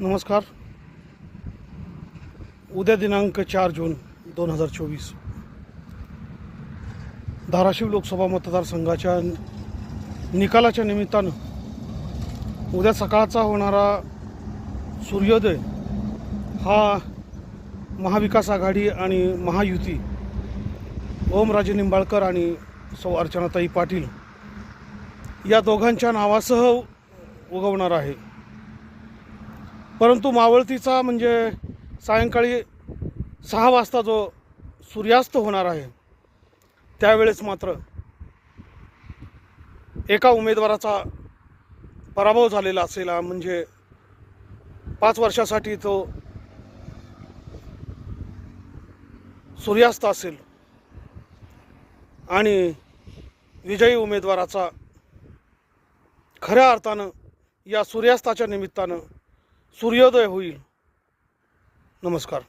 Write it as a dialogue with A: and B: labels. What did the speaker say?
A: नमस्कार. उद्या दिनांक चार जून दोन हजार चोवीस. धाराशिव लोकसभा मतदारसंघाच्या निकालाच्या निमित्तानं उद्या सकाळचा होणारा सूर्योदय हा महाविकास आघाडी आणि महायुती ओमराजे निंबाळकर आणि सौ अर्चनाताई पाटील या दोघांच्या नावासह उगवणार आहे. परंतु मावळतीचा म्हणजे सायंकाळी सहा वाजता जो सूर्यास्त होणार आहे त्यावेळेस मात्र एका उमेदवाराचा पराभव झालेला असेल म्हणजे पाच वर्षासाठी तो सूर्यास्त असेल. आणि विजयी उमेदवाराचा खऱ्या अर्थानं या सूर्यास्ताच्या निमित्तानं सूर्योदय होईल. नमस्कार.